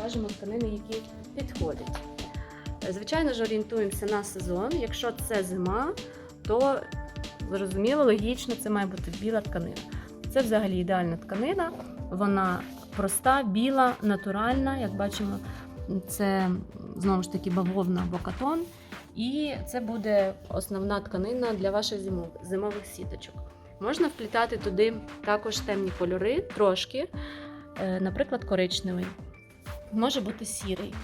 покажемо тканини, які підходять. Звичайно ж, орієнтуємося на сезон. Якщо це зима, то зрозуміло, логічно, це має бути біла тканина. Це взагалі ідеальна тканина. Вона проста, біла, натуральна. Як бачимо, це знову ж таки бавовна або катон. І це буде основна тканина для ваших зимов- зимових сіточок. Можна вплітати туди також темні кольори, трошки, е, наприклад, коричневий. Може бути сірий.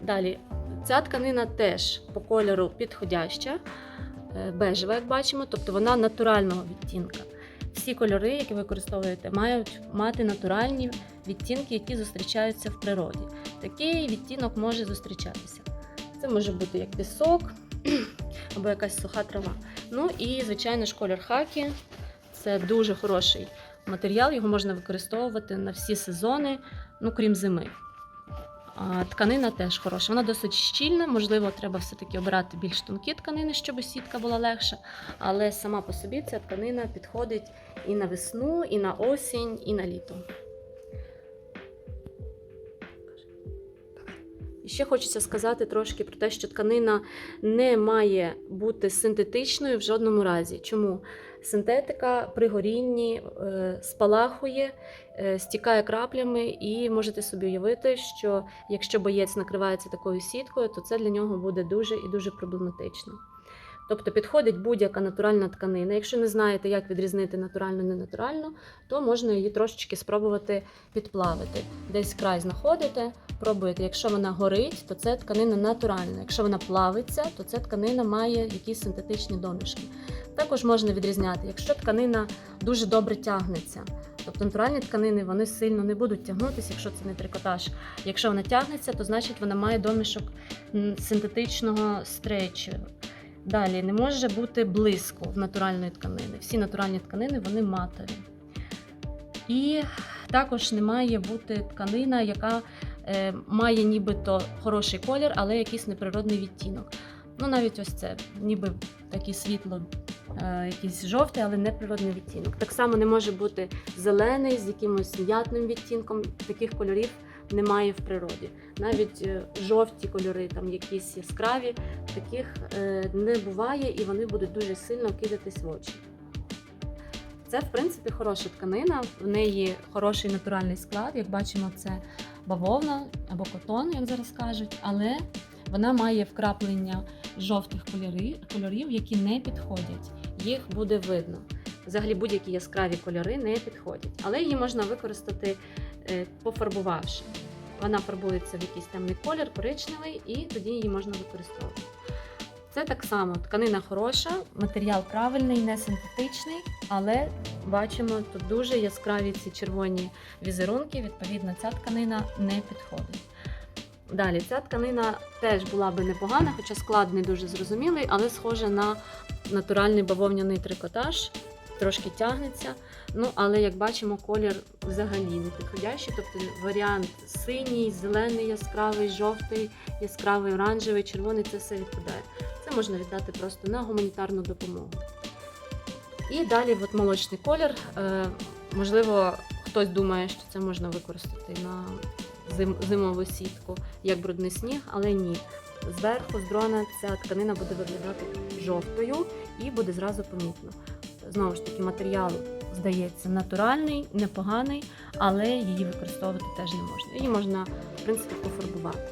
Далі, ця тканина теж по кольору підходяща, е, бежева, як бачимо, тобто вона натурального відтінка. Всі кольори, які ви використовуєте, мають мати натуральні відтінки, які зустрічаються в природі. Такий відтінок може зустрічатися. Це може бути як пісок або якась суха трава. Ну і, звичайно ж, колір хакі це дуже хороший матеріал, його можна використовувати на всі сезони, ну крім зими. Тканина теж хороша. Вона досить щільна, можливо, треба все-таки обирати більш тонкі тканини, щоб сітка була легша. Але сама по собі ця тканина підходить і на весну, і на осінь, і на літо. Ще хочеться сказати трошки про те, що тканина не має бути синтетичною в жодному разі. Чому? Синтетика при горінні е, спалахує, е, стікає краплями, і можете собі уявити, що якщо боєць накривається такою сіткою, то це для нього буде дуже і дуже проблематично. Тобто підходить будь-яка натуральна тканина. Якщо не знаєте, як відрізнити натуральну ненатуральну, то можна її трошечки спробувати підплавити. Десь край знаходите, пробуєте. Якщо вона горить, то це тканина натуральна. Якщо вона плавиться, то ця тканина має якісь синтетичні домішки. Також можна відрізняти, якщо тканина дуже добре тягнеться. Тобто натуральні тканини вони сильно не будуть тягнутися, якщо це не трикотаж. Якщо вона тягнеться, то значить вона має домішок синтетичного стрейчу. Далі не може бути блиску в натуральної тканини. Всі натуральні тканини вони матові. І також не має бути тканина, яка е, має нібито хороший колір, але якийсь неприродний відтінок. Ну, навіть ось це, ніби такий світло, е, якийсь жовтий, але неприродний відтінок. Так само не може бути зелений з якимось м'ятним відтінком. Таких кольорів немає в природі. Навіть е, жовті кольори, там якісь яскраві, таких е, не буває, і вони будуть дуже сильно кидатись в очі. Це, в принципі, хороша тканина, в неї хороший натуральний склад. Як бачимо, це бавовна або котон, як зараз кажуть, але вона має вкраплення жовтих кольорів, кольорів, які не підходять. Їх буде видно. Взагалі будь-які яскраві кольори не підходять, але її можна використати пофарбувавши. Вона фарбується в якийсь темний колір, коричневий, і тоді її можна використовувати. Це так само тканина хороша, матеріал правильний, не синтетичний, але бачимо тут дуже яскраві ці червоні візерунки. Відповідно, ця тканина не підходить. Далі, ця тканина теж була би непогана, хоча склад не дуже зрозумілий, але схожа на натуральний бавовняний трикотаж, трошки тягнеться. Ну, але як бачимо, колір взагалі не підходящий. Тобто варіант синій, зелений, яскравий, жовтий, яскравий, оранжевий, червоний це все відпадає. Це можна віддати просто на гуманітарну допомогу. І далі от молочний колір. Е, можливо, хтось думає, що це можна використати на зимову сітку, як брудний сніг, але ні. Зверху, з дрона, ця тканина буде виглядати жовтою і буде зразу помітно. Знову ж таки, матеріал здається натуральний, непоганий, але її використовувати теж не можна. Її можна, в принципі, пофарбувати.